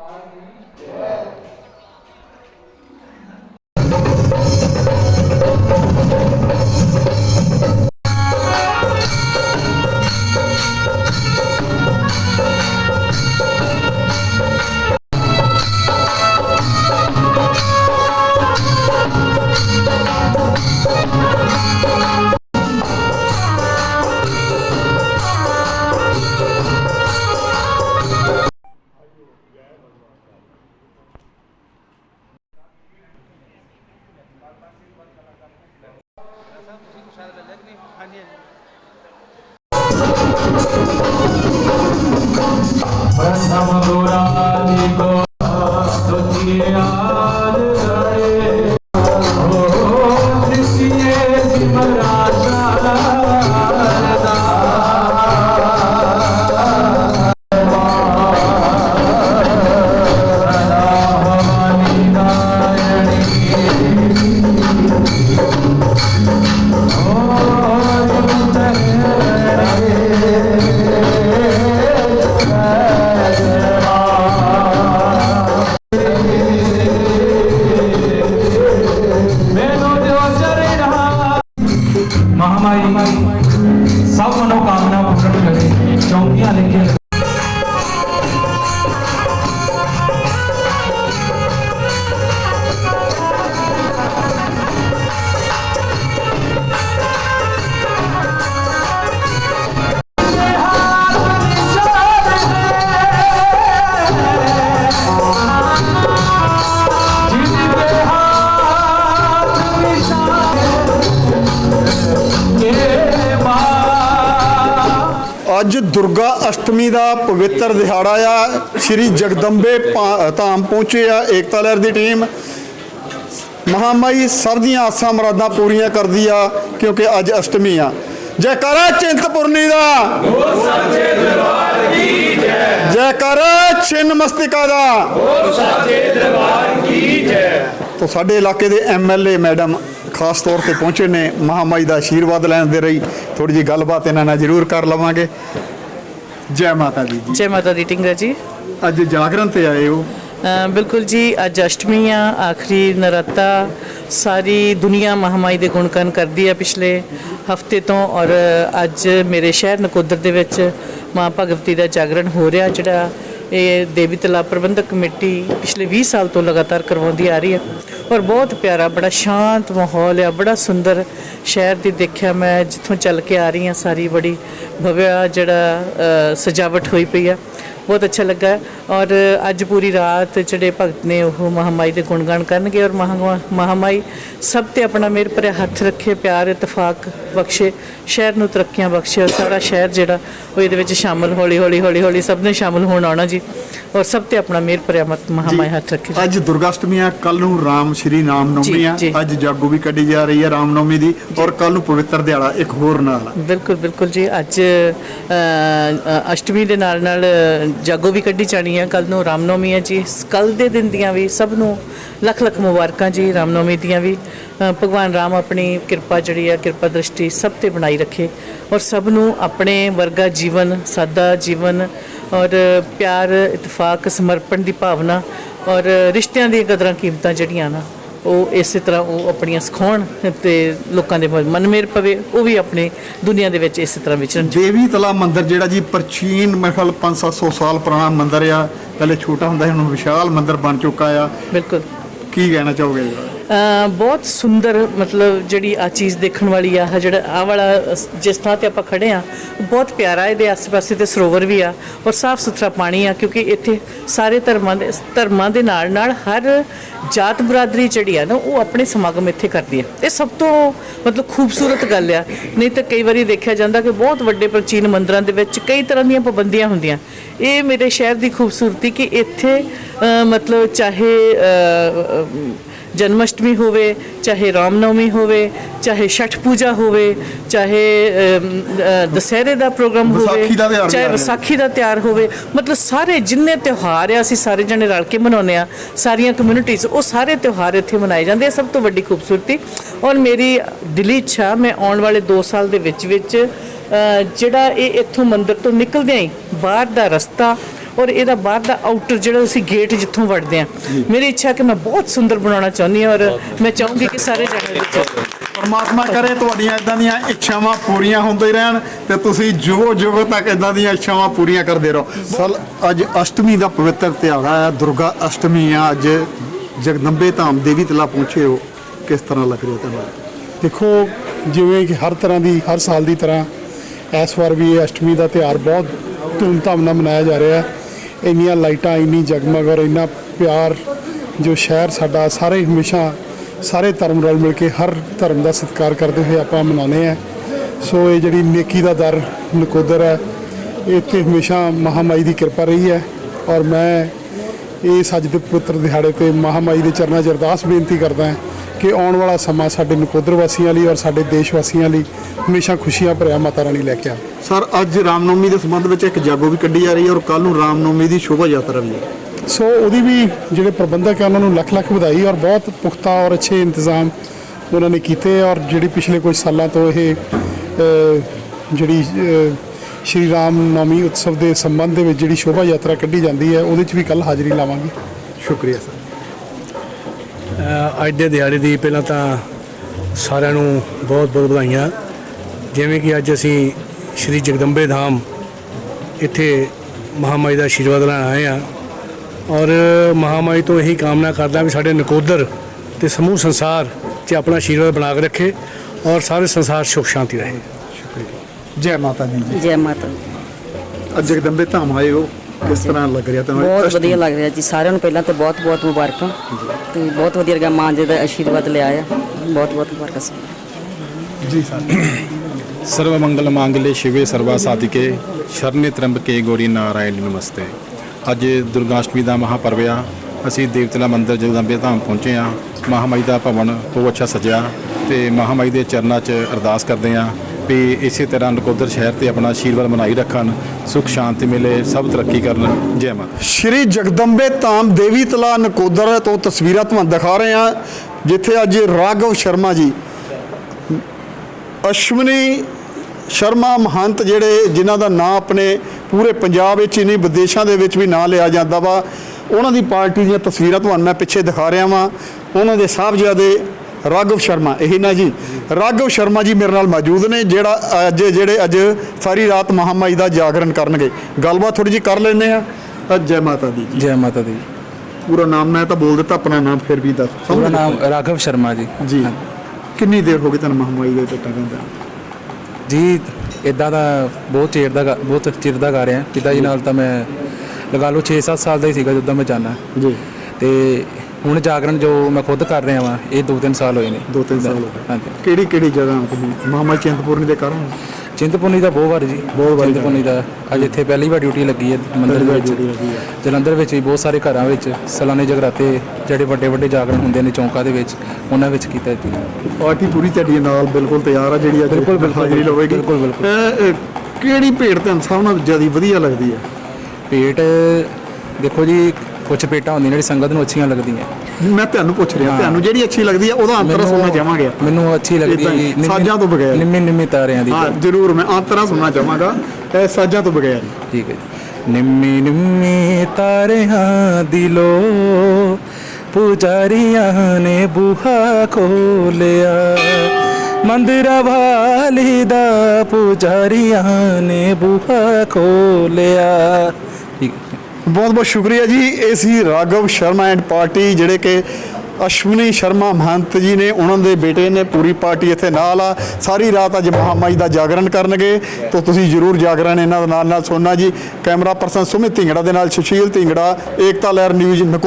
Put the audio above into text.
Yeah. ਪ੍ਰਥਮ ਗੁਰਾਨੀ ਕੋ ਤੁਝੇ ਅੱਜ ਦੁਰਗਾ ਅਸ਼ਟਮੀ ਦਾ ਪਵਿੱਤਰ ਦਿਹਾੜਾ ਆ। ਸ਼੍ਰੀ ਜਗਦੰਬੇ ਧਾਮ ਪਹੁੰਚੇ ਆ ਏਕਤਾ ਲਹਿਰ ਦੀ ਟੀਮ। ਮਹਾਮਾਈ ਸਭ ਦੀਆਂ ਆਸਾਂ ਮੁਰਾਦਾਂ ਪੂਰੀਆਂ ਕਰਦੀ ਆ ਕਿਉਂਕਿ ਅੱਜ ਅਸ਼ਟਮੀ ਆ। ਜੈਕਾਰਾ ਚਿੰਤਪੁਰਨੀ ਦਾ। ਜੈਕਾਰਾ ਛਿੰਨ ਮਸਤਿਕਾ ਦਾ। ਤੋ ਸਾਡੇ ਇਲਾਕੇ ਦੇ ਐਮਐਲਏ ਮੈਡਮ ਖਾਸ ਤੌਰ ਤੇ ਪਹੁੰਚੇ ਨੇ ਮਹਾਮਾਈ ਦਾ ਆਸ਼ੀਰਵਾਦ ਲੈਣ ਦੇ ਰਹੀ ਥੋੜੀ ਜੀ ਗੱਲਬਾਤ ਇਹਨਾਂ ਨਾਲ ਜ਼ਰੂਰ ਕਰ ਲਵਾਂਗੇ। ਜੈ ਮਾਤਾ ਦੀ ਜੀ। ਜੈ ਮਾਤਾ ਦੀ ਟਿੰਗਰਾ ਜੀ। ਅੱਜ ਜਾਗਰਣ ਤੇ ਆਏ ਹੋ। ਬਿਲਕੁਲ ਜੀ ਅੱਜ ਅਸ਼ਟਮੀ ਆ ਆਖਰੀ ਨਰਾਤਾ ਸਾਰੀ ਦੁਨੀਆ ਮਹਾਮਾਈ ਦੇ ਗੁਣਗਾਨ ਕਰਦੀ ਹੈ ਪਿਛਲੇ ਹਫ਼ਤੇ ਤੋਂ ਔਰ ਅੱਜ ਮੇਰੇ ਸ਼ਹਿਰ ਨਕੋਦਰ ਦੇ ਵਿੱਚ ਮਾਂ ਭਗਵਤੀ ਦਾ ਜਾਗਰਣ ਹੋ ਰਿਹਾ ਜਿਹੜਾ ਇਹ ਦੇਵੀ ਤਲਾ ਪ੍ਰਬੰਧਕ ਕਮੇਟੀ ਪਿਛਲੇ 20 ਸਾਲ ਤੋਂ ਲਗਾਤਾਰ ਕਰਵਾਉਂਦੀ ਆ ਰਹੀ ਹੈ ਔਰ ਬਹੁਤ ਪਿਆਰਾ, ਬੜਾ ਸ਼ਾਂਤ ਮਾਹੌਲ ਹੈ ਬੜਾ ਸੁੰਦਰ ਸ਼ਹਿਰ ਦੀ ਦੇਖਿਆ ਮੈਂ, ਜਿੱਥੋਂ ਚੱਲ ਕੇ ਆ ਰਹੀ ਹਾਂ ਸਾਰੀ, ਬੜੀ ਭਵਿਆ ਜਿਹੜਾ ਸਜਾਵਟ ਹੋਈ ਪਈ ਆ। ਬਹੁਤ ਅੱਛਾ ਲੱਗਾ ਔਰ ਅੱਜ ਪੂਰੀ ਰਾਤ ਜਿਹੜੇ ਭਗਤ ਨੇ ਉਹ ਮਹਾਮਾਈ ਦੇ ਗੁਣਗਾਨ ਕਰਨਗੇ ਔਰ ਮਹਾ- ਮਹਾਮਾਈ ਸਭ ਤੇ ਆਪਣਾ ਮੇਰ ਭਰਿਆ ਹੱਥ ਰੱਖੇ ਪਿਆਰ ਇਤਫਾਕ ਬਖਸ਼ੇ ਸ਼ਹਿਰ ਨੂੰ ਤਰੱਕੀਆਂ ਬਖਸ਼ੇ ਔਰ ਸਾਰਾ ਸ਼ਹਿਰ ਜਿਹੜਾ ਉਹ ਇਹਦੇ ਵਿੱਚ ਸ਼ਾਮਲ ਹੌਲੀ ਹੌਲੀ ਹੌਲੀ ਹੌਲੀ ਸਭ ਨੇ ਸ਼ਾਮਲ ਹੋਣ ਆਉਣਾ ਜੀ ਔਰ ਸਭ ਤੇ ਆਪਣਾ ਮੇਰ ਭਰਿਆ ਮਤ ਮਹਾਮਾਈ ਹੱਥ ਰੱਖੇ। ਅੱਜ ਦੁਰਗਾ ਅਸ਼ਟਮੀ ਆ ਕੱਲ ਨੂੰ ਰਾਮ ਸ਼੍ਰੀ ਨਾਮ ਨਵਮੀ ਜੀ, ਆ। ਅੱਜ ਜਾਗੋ ਵੀ ਕੱਢੀ ਜਾ ਰਹੀ ਹੈ ਰਾਮ ਨਵਮੀ ਦੀ ਔਰ ਕੱਲ ਨੂੰ ਪਵਿੱਤਰ ਦਿਹਾੜਾ ਇੱਕ ਹੋਰ ਨਾਲ। ਬਿਲਕੁਲ ਬਿਲਕੁਲ ਜੀ ਅੱਜ ਅਸ਼ਟਮੀ ਦੇ ਨਾਲ ਨਾਲ ਜਾਗੋ ਵੀ ਕੱਢੀ ਜਾਣੀ ਹੈ ਕੱਲ ਨੂੰ ਰਾਮਨੌਮੀ ਹੈ ਜੀ। ਕੱਲ ਦੇ ਦਿਨ ਦੀਆਂ ਵੀ ਸਭ ਨੂੰ ਲੱਖ ਲੱਖ ਮੁਬਾਰਕਾਂ ਜੀ ਰਾਮਨੌਮੀ ਦੀਆਂ ਵੀ। ਭਗਵਾਨ ਰਾਮ ਆਪਣੀ ਕਿਰਪਾ ਜਿਹੜੀ ਹੈ ਕਿਰਪਾ ਦ੍ਰਿਸ਼ਟੀ ਸਭ ਤੇ ਬਣਾਈ ਰੱਖੇ। ਔਰ ਸਭ ਨੂੰ ਆਪਣੇ ਵਰਗਾ ਜੀਵਨ, ਸਾਦਾ ਜੀਵਨ ਔਰ ਪਿਆਰ, ਇਤਫਾਕ, ਸਮਰਪਣ ਦੀ ਭਾਵਨਾ ਔਰ ਰਿਸ਼ਤਿਆਂ ਦੀਆਂ ਕਦਰਾਂ ਕੀਮਤਾਂ ਜਿਹੜੀਆਂ ਨਾ ਉਹ ਇਸੇ ਤਰ੍ਹਾਂ ਉਹ ਆਪਣੀਆਂ ਸਿਖਾਉਣ ਤੇ ਲੋਕਾਂ ਦੇ ਮਨ ਮੇਰ ਪਵੇ ਉਹ ਵੀ ਆਪਣੇ ਦੁਨੀਆ ਦੇ ਵਿੱਚ ਇਸੇ ਤਰ੍ਹਾਂ ਵਿਚਰਨ। ਦੇਵੀ ਤਲਾ ਮੰਦਿਰ ਜਿਹੜਾ ਜੀ ਪ੍ਰਾਚੀਨ ਮੇਰੇ ਖਿਆਲ 5-700 ਸਾਲ ਪੁਰਾਣਾ ਮੰਦਿਰ ਆ। ਪਹਿਲੇ ਛੋਟਾ ਹੁੰਦਾ ਸੀ ਹੁਣ ਵਿਸ਼ਾਲ ਮੰਦਿਰ ਬਣ ਚੁੱਕਾ ਆ। ਬਿਲਕੁਲ। ਕੀ ਕਹਿਣਾ ਚਾਹੋਗੇ ਜੀ? ਬਹੁਤ ਸੁੰਦਰ ਮਤਲਬ ਜਿਹੜੀ ਆ ਚੀਜ਼ ਦੇਖਣ ਵਾਲੀ ਆ, ਆਹ ਜਿਹੜਾ ਆ ਵਾਲਾ ਜਿਸ ਥਾਂ ਤੇ ਆਪਾਂ ਖੜੇ ਆ, ਬਹੁਤ ਪਿਆਰਾ ਇਹਦੇ ਆਸ-ਪਾਸੇ ਤੇ ਸਰੋਵਰ ਵੀ ਆ ਔਰ ਸਾਫ਼ ਸੁਥਰਾ ਪਾਣੀ ਆ ਕਿਉਂਕਿ ਇੱਥੇ ਸਾਰੇ ਧਰਮਾਂ ਦੇ ਧਰਮਾਂ ਦੇ ਨਾਲ ਨਾਲ ਹਰ ਜਾਤ ਬਰਾਦਰੀ ਜਿਹੜੀ ਆ ਨਾ, ਉਹ ਆਪਣੇ ਸਮਾਗਮ ਇੱਥੇ ਕਰਦੀ ਆ। ਇਹ ਸਭ ਤੋਂ ਮਤਲਬ ਖੂਬਸੂਰਤ ਗੱਲ ਆ। ਨਹੀਂ ਤਾਂ ਕਈ ਵਾਰੀ ਦੇਖਿਆ ਜਾਂਦਾ ਕਿ ਬਹੁਤ ਵੱਡੇ ਪ੍ਰਾਚੀਨ ਮੰਦਰਾਂ ਦੇ ਵਿੱਚ ਕਈ ਤਰ੍ਹਾਂ ਦੀਆਂ ਪਾਬੰਦੀਆਂ ਹੁੰਦੀਆਂ। ਇਹ ਮੇਰੇ ਸ਼ਹਿਰ ਦੀ ਖੂਬਸੂਰਤੀ ਕਿ ਇੱਥੇ ਮਤਲਬ ਚਾਹੇ ਜਨਮਸ਼ਟਮੀ ਹੋਵੇ ਚਾਹੇ ਰਾਮਨਵਮੀ ਹੋਵੇ ਚਾਹੇ ਛਠ ਪੂਜਾ ਹੋਵੇ ਚਾਹੇ ਦੁਸਹਿਰੇ ਦਾ ਪ੍ਰੋਗਰਾਮ ਹੋਵੇ ਚਾਹੇ। ਵਿਸਾਖੀ ਦਾ ਤਿਉਹਾਰ ਹੋਵੇ ਮਤਲਬ ਸਾਰੇ ਜਿੰਨੇ ਤਿਉਹਾਰ ਆ ਅਸੀਂ ਸਾਰੇ ਜਣੇ ਰਲ ਕੇ ਮਨਾਉਂਦੇ ਆ ਸਾਰੀਆਂ ਕਮਿਊਨਿਟੀਜ਼ ਉਹ ਸਾਰੇ ਤਿਉਹਾਰ ਇੱਥੇ ਮਨਾਏ ਜਾਂਦੇ ਆ ਸਭ ਤੋਂ ਵੱਡੀ ਖੂਬਸੂਰਤੀ ਔਰ ਮੇਰੀ ਦਿਲੀ ਇੱਛਾ ਮੈਂ ਆਉਣ ਵਾਲੇ 2 ਸਾਲ ਦੇ ਵਿੱਚ ਵਿੱਚ ਜਿਹੜਾ ਇਹ ਇੱਥੋਂ ਮੰਦਿਰ ਤੋਂ ਨਿਕਲਦਿਆਂ ਹੀ ਬਾਹਰ ਦਾ ਰਸਤਾ ਔਰ ਇਹਦਾ ਬਾਹਰ ਦਾ ਆਊਟਰ ਜਿਹੜਾ ਅਸੀਂ ਗੇਟ ਜਿੱਥੋਂ ਵੜਦੇ ਆ ਮੇਰੀ ਇੱਛਾ ਕਿ ਮੈਂ ਬਹੁਤ ਸੁੰਦਰ ਬਣਾਉਣਾ ਚਾਹੁੰਦੀ ਹਾਂ ਔਰ ਮੈਂ ਚਾਹੂੰਗੀ ਕਿ ਸਾਰੇ ਜਾਣੇ ਵਿੱਚ ਪਰਮਾਤਮਾ ਕਰੇ ਤੁਹਾਡੀਆਂ ਇਦਾਂ ਦੀਆਂ ਇੱਛਾਵਾਂ ਪੂਰੀਆਂ ਹੁੰਦੇ ਰਹਿਣ ਤੇ ਤੁਸੀਂ ਜੁਗੋ ਜੁਗੋ ਤੱਕ ਇਦਾਂ ਦੀਆਂ ਇੱਛਾਵਾਂ ਪੂਰੀਆਂ ਕਰਦੇ ਰਹੋ। ਸਲ ਅੱਜ ਅਸ਼ਟਮੀ ਦਾ ਪਵਿੱਤਰ ਤਿਉਹਾਰ ਹੈ ਦੁਰਗਾ ਅਸ਼ਟਮੀ ਆ ਅੱਜ ਜਗਦੰਬੇ ਧਾਮ ਦੇਵੀ ਤਲਾ ਪਹੁੰਚੇ ਹੋ। ਕਿਸ ਤਰ੍ਹਾਂ ਲੱਗ ਰਿਹਾ ਤੁਹਾਨੂੰ? ਦੇਖੋ ਜਿਵੇਂ ਕਿ ਹਰ ਤਰ੍ਹਾਂ ਦੀ ਹਰ ਸਾਲ ਦੀ ਤਰ੍ਹਾਂ ਇਸ ਵਾਰ ਵੀ ਇਹ ਅਸ਼ਟਮੀ ਦਾ ਤਿਉਹਾਰ ਬਹੁਤ ਧੂਮਧਾਮ ਨਾਲ ਮਨਾਇਆ ਜਾ ਰਿਹਾ ਹੈ। ਇੰਨੀਆਂ ਲਾਈਟਾਂ, ਇੰਨੀ ਜਗਮਗ ਔਰ ਇੰਨਾ ਪਿਆਰ ਜੋ ਸ਼ਹਿਰ ਸਾਡਾ, ਸਾਰੇ ਹਮੇਸ਼ਾ ਸਾਰੇ ਧਰਮ ਰਲ ਮਿਲ ਕੇ ਹਰ ਧਰਮ ਦਾ ਸਤਿਕਾਰ ਕਰਦੇ ਹੋਏ ਆਪਾਂ ਮਨਾਉਂਦੇ ਆ ਸੋ ਇਹ ਜਿਹੜੀ ਨੇਕੀ ਦਾ ਦਰ ਨਕੋਦਰ ਹੈ ਇੱਥੇ ਹਮੇਸ਼ਾ ਮਹਾਮਾਈ ਦੀ ਕਿਰਪਾ ਰਹੀ ਹੈ ਔਰ ਮੈਂ ਇਹ ਸੱਜ ਦੇ ਪੁੱਤਰ ਦਿਹਾੜੇ ਤੇ ਮਹਾਮਾਈ ਦੇ ਚਰਨਾਂ 'ਚ ਅਰਦਾਸ ਬੇਨਤੀ ਕਰਦਾ ਹਾਂ ਕਿ ਆਉਣ ਵਾਲਾ ਸਮਾਂ ਸਾਡੇ ਨਕੋਦਰ ਵਾਸੀਆਂ ਲਈ ਔਰ ਸਾਡੇ ਦੇਸ਼ ਵਾਸੀਆਂ ਲਈ ਹਮੇਸ਼ਾ ਖੁਸ਼ੀਆਂ ਭਰਿਆ ਮਾਤਾ ਰਾਣੀ ਲੈ ਕੇ ਆਵੇ ਸਰ ਅੱਜ ਰਾਮਨਵਮੀ ਦੇ ਸੰਬੰਧ ਵਿੱਚ ਇੱਕ ਜਾਗੋ ਵੀ ਕੱਢੀ ਜਾ ਰਹੀ ਹੈ ਔਰ ਕੱਲ ਨੂੰ ਰਾਮਨਵਮੀ ਦੀ ਸ਼ੋਭਾ ਯਾਤਰਾ ਵੀ ਹੈ। ਸੋ ਉਹਦੀ ਵੀ ਜਿਹੜੇ ਪ੍ਰਬੰਧਕ ਹੈ ਉਹਨਾਂ ਨੂੰ ਲੱਖ ਲੱਖ ਵਧਾਈ ਔਰ ਬਹੁਤ ਪੁਖਤਾ ਔਰ ਅੱਛੇ ਇੰਤਜ਼ਾਮ ਉਹਨਾਂ ਨੇ ਕੀਤੇ ਔਰ ਜਿਹੜੀ ਪਿਛਲੇ ਕੁਝ ਸਾਲਾਂ ਤੋਂ ਇਹ ਜਿਹੜੀ ਸ਼੍ਰੀ ਰਾਮ ਨਵਮੀ ਉਤਸਵ ਦੇ ਸੰਬੰਧ ਦੇ ਵਿੱਚ ਜਿਹੜੀ ਸ਼ੋਭਾ ਯਾਤਰਾ ਕੱਢੀ ਜਾਂਦੀ ਹੈ ਉਹਦੇ 'ਚ ਵੀ ਕੱਲ ਹਾਜ਼ਰੀ ਲਾਵਾਂਗੇ। ਸ਼ੁਕਰੀਆ ਸਰ। ਅੱਜ ਦੇ ਦਿਹਾੜੇ ਦੀ ਪਹਿਲਾਂ ਤਾਂ ਸਾਰਿਆਂ ਨੂੰ ਬਹੁਤ ਬਹੁਤ ਵਧਾਈਆਂ। ਜਿਵੇਂ ਕਿ ਅੱਜ ਅਸੀਂ ਸ਼੍ਰੀ ਜਗਦੰਬੇ ਧਾਮ ਇੱਥੇ ਮਹਾਮਾਈ ਦਾ ਆਸ਼ੀਰਵਾਦ ਲੈਣ ਆਏ ਆ ਔਰ ਮਹਾਮਾਈ ਤੋਂ ਇਹੀ ਕਾਮਨਾ ਕਰਦਾ ਵੀ ਸਾਡੇ ਨਕੋਦਰ ਤੇ ਸਮੂਹ ਸੰਸਾਰ 'ਚ ਆਪਣਾ ਆਸ਼ੀਰਵਾਦ ਬਣਾ ਕੇ ਰੱਖੇ ਔਰ ਸਾਰੇ ਸੰਸਾਰ ਸੁਖ ਸ਼ਾਂਤੀ ਰਹੇ। ਜੈ ਮਾਤਾ ਦੀ। ਜੀ ਮਾਤਾ ਦੀ। ਅੱਜ ਜਗਦੰਬੇ ਧਾਮ ਆਏ ਹੋ। ਕਿਸ ਤਰ੍ਹਾਂ ਲੱਗ ਰਿਹਾ ਤੁਹਾਨੂੰ? ਬਹੁਤ ਵਧੀਆ ਲੱਗ ਰਿਹਾ ਜੀ ਸਾਰਿਆਂ ਨੂੰ ਪਹਿਲਾਂ ਤਾਂ ਬਹੁਤ ਬਹੁਤ ਮੁਬਾਰਕਾਂ। ਤੇ ਬਹੁਤ ਵਧੀਆ ਲੱਗਾ ਮਾਂ ਜੀ ਦਾ ਆਸ਼ੀਰਵਾਦ ਲਿਆ ਆ। ਬਹੁਤ ਬਹੁਤ ਮੁਬਾਰਕ ਸਭ ਜੀ ਸਰ। ਸਰਵ ਮੰਗਲ ਮੰਗਲੇ ਸ਼ਿਵੇ ਸਰਵਾ ਸਾਧਿਕੇ ਸ਼ਰਨੇ ਤ੍ਰੰਬਕੇ ਗੋਰੀ ਨਾਰਾਇਣ ਨਮਸਤੇ। ਅੱਜ ਦੁਰਗਾ ਅਸ਼ਟਮੀ ਦਾ ਮਹਾਪਰਵ ਆ। ਅਸੀਂ ਦੇਵਤਲਾ ਮੰਦਿਰ ਜਗਦੰਬੇ ਧਾਮ ਪਹੁੰਚੇ ਆ। ਮਹਾਮਾਈ ਦਾ ਭਵਨ ਬਹੁਤ ਅੱਛਾ ਸਜਿਆ ਤੇ ਮਹਾਮਾਈ ਦੇ ਚਰਨਾਂ 'ਚ ਅਰਦਾਸ ਕਰਦੇ ਆ। ਵੀ ਇਸੇ ਤਰ੍ਹਾਂ ਨਕੋਦਰ ਸ਼ਹਿਰ ਤੇ ਆਪਣਾ ਆਸ਼ੀਰਵਾਦ ਬਣਾਈ ਰੱਖਣ, ਸੁਖ, ਸ਼ਾਂਤੀ ਮਿਲੇ, ਸਭ ਤਰੱਕੀ ਕਰਨ। ਜੈ ਮਾਤਾ ਸ਼੍ਰੀ ਜਗਦੰਬੇ ਧਾਮ ਦੇਵੀ ਤਲਾ ਨਕੋਦਰ ਤੋਂ ਤਸਵੀਰਾਂ ਤੁਹਾਨੂੰ ਦਿਖਾ ਰਹੇ ਹਾਂ, ਜਿੱਥੇ ਅੱਜ ਰਾਘਵ ਸ਼ਰਮਾ ਜੀ, ਅਸ਼ਵਨੀ ਸ਼ਰਮਾ ਮਹੰਤ ਜਿਹੜੇ ਜਿਨ੍ਹਾਂ ਦਾ ਨਾਂ ਆਪਣੇ ਪੂਰੇ ਪੰਜਾਬ ਵਿੱਚ ਹੀ ਨਹੀਂ, ਵਿਦੇਸ਼ਾਂ ਦੇ ਵਿੱਚ ਵੀ ਨਾਂ ਲਿਆ ਜਾਂਦਾ ਵਾ, ਉਹਨਾਂ ਦੀ ਪਾਰਟੀ ਦੀਆਂ ਤਸਵੀਰਾਂ ਤੁਹਾਨੂੰ ਮੈਂ ਪਿੱਛੇ ਦਿਖਾ ਰਿਹਾ ਵਾਂ। ਉਹਨਾਂ ਦੇ ਸਾਹਿਬਜ਼ਾਦੇ ਰਾਘਵ ਸ਼ਰਮਾ ਇਹੀ ਨਾ ਜੀ। ਰਾਘਵ ਸ਼ਰਮਾ ਜੀ ਮੇਰੇ ਨਾਲ ਮੌਜੂਦ ਨੇ ਜਿਹੜਾ ਅੱਜ ਜਿਹੜੇ ਅੱਜ ਸਾਰੀ ਰਾਤ ਮਹਾਮਾਈ ਦਾ ਜਾਗਰਣ ਕਰਨਗੇ। ਗੱਲਬਾਤ ਥੋੜੀ ਜੀ ਕਰ ਲੈਂਦੇ ਆ ਜੈ ਮਾਤਾ ਦੀ ਜੀ। ਜੈ ਮਾਤਾ ਦੀ। ਪੂਰਾ ਨਾਮ ਮੈਂ ਤਾਂ ਬੋਲ ਦਿੱਤਾ ਆਪਣਾ ਨਾਮ ਫਿਰ ਵੀ ਦੱਸ। ਪੂਰਾ ਨਾਮ ਰਾਘਵ ਸ਼ਰਮਾ ਜੀ। ਜੀ। ਕਿੰਨੀ ਦੇਰ ਹੋ ਗਈ ਤੁਹਾਨੂੰ ਮਹਾਮਾਈ ਦੇ ਟੱਟਾ ਕਹਿੰਦਾ ਜੀ ਇਦਾਂ ਦਾ ਬਹੁਤ ਚਿਰ ਦਾ ਬਹੁਤ ਚਿਰ ਦਾ ਗਾ ਰਿਹਾ। ਪਿਤਾ ਜੀ ਨਾਲ ਤਾਂ ਮੈਂ ਲਗਾ ਲਓ 6-7 ਸਾਲ ਦਾ ਹੀ ਸੀਗਾ ਜਦੋਂ ਮੈਂ ਜਾਣਾ। ਜੀ। ਤੇ ਹੁਣ ਜਾਗਰਣ ਜੋ ਮੈਂ ਖੁਦ ਕਰ ਰਿਹਾ ਵਾਂ ਇਹ 2-3 ਸਾਲ ਹੋਏ ਨੇ। ਦੋ ਤਿੰਨ ਸਾਲ ਹੋ ਗਏ। ਹਾਂਜੀ। ਕਿਹੜੀ ਕਿਹੜੀ ਜਗ੍ਹਾ ਤੁਸੀਂ? ਮਹਾਮਾਈ ਚਿੰਤਪੁਰਨੀ ਦੇ ਕਾਰਨ? ਚਿੰਤਪੁਰਨੀ ਦਾ ਬਹੁਤ ਵਾਰ ਜੀ। ਬਹੁਤ ਵਾਰੀ ਚਿੰਤਪੁਰਨੀ ਦਾ। ਅੱਜ ਇੱਥੇ ਪਹਿਲੀ ਵਾਰ ਡਿਊਟੀ ਲੱਗੀ ਹੈ ਮੰਦਿਰ ਦੇ ਵਿੱਚ। ਜਲੰਧਰ ਵਿੱਚ ਵੀ ਬਹੁਤ ਸਾਰੇ ਘਰਾਂ ਵਿੱਚ ਸਾਲਾਨੇ ਜਗਰਾਤੇ ਜਿਹੜੇ ਵੱਡੇ ਵੱਡੇ ਜਾਗਰਣ ਹੁੰਦੇ ਨੇ ਚੌਂਕਾਂ ਦੇ ਵਿੱਚ ਉਹਨਾਂ ਵਿੱਚ ਕੀਤਾ ਜੀ। ਪਾਰਟੀ ਪੂਰੀ ਤੁਹਾਡੀ ਨਾਲ ਬਿਲਕੁਲ ਤਿਆਰ ਆ ਜਿਹੜੀ ਅੱਜ ਬਿਲਕੁਲ, ਬਿਲਕੁਲ, ਹਾਜ਼ਰੀ ਲਵੇਗੀ। ਬਿਲਕੁਲ, ਬਿਲਕੁਲ। ਕਿਹੜੀ ਭੇਡ ਤੁਹਾਨੂੰ ਸਭ ਨਾਲੋਂ ਜ਼ਿਆਦਾ ਵਧੀਆ ਲੱਗਦੀ ਹੈ? ਪੇਟ ਦੇਖੋ ਜੀ ਕੁਝ ਪੇਟਾਂ ਹੁੰਦੀਆਂ ਜਿਹੜੀ ਸੰਗਤ ਨੂੰ ਅੱਛੀਆਂ ਲੱਗਦੀਆਂ। ਮੈਂ ਤੁਹਾਨੂੰ ਪੁੱਛ ਰਿਹਾ। ਤੁਹਾਨੂੰ ਜਿਹੜੀ ਅੱਛੀ ਲੱਗਦੀ ਹੈ ਉਹਦਾ ਅੰਤਰ ਸੁਣਨਾ ਚਾਹਾਂਗੇ। ਮੈਨੂੰ ਅੱਛੀ ਲੱਗਦੀ ਸਾਜ਼ਾਂ ਤੋਂ ਬਗੈਰ। ਨਿੰਮੀ ਨਿੰਮੀ ਤਾਰਿਆਂ ਦੀ। ਹਾਂ ਜ਼ਰੂਰ ਮੈਂ ਅੰਤਰਾ ਸੁਣਨਾ ਚਾਹਾਂਗਾ। ਇਹ ਸਾਜ਼ਾਂ ਤੋਂ ਬਗੈਰ। ਠੀਕ ਹੈ ਜੀ। ਨਿੰਮੀ ਨਿੰਮੀ ਤਾਰਿਆਂ ਦੀ ਲੋ ਪੁਜਾਰੀਆਂ ਨੇ ਬੂਹਾ ਖੋਲਿਆ। ਮੰਦਿਰਾ ਵਾਲੀ ਦਾ ਪੁਜਾਰੀਆਂ ਨੇ ਬੂਹਾ ਖੋਲਿਆ। ਬਹੁਤ ਬਹੁਤ ਸ਼ੁਕਰੀਆ ਜੀ। ਇਹ ਸੀ ਰਾਘਵ ਸ਼ਰਮਾ ਐਂਡ ਪਾਰਟੀ, ਜਿਹੜੇ ਕਿ ਅਸ਼ਵਨੀ ਸ਼ਰਮਾ, ਮਹੰਤ ਜੀ ਨੇ ਉਹਨਾਂ ਦੇ ਬੇਟੇ ਨੇ ਪੂਰੀ ਪਾਰਟੀ ਇੱਥੇ ਨਾਲ ਆ। ਸਾਰੀ ਰਾਤ ਅੱਜ ਮਹਾਮਾਈ ਦਾ ਜਾਗਰਣ ਕਰਨਗੇ। ਤਾਂ ਤੁਸੀਂ ਜਰੂਰ ਜਾਗਰਣ ਇਹਨਾਂ ਦੇ ਨਾਲ ਨਾਲ ਸੁਣਨਾ ਜੀ। ਕੈਮਰਾ ਪਰਸਨ ਸੁਮਿਤ ਢਿੰਗੜਾ ਦੇ ਨਾਲ ਸੁਸ਼ੀਲ ਢਿੰਗੜਾ, ਏਕਤਾ ਲਹਿਰ ਨਿਊਜ਼ ਨਕੋ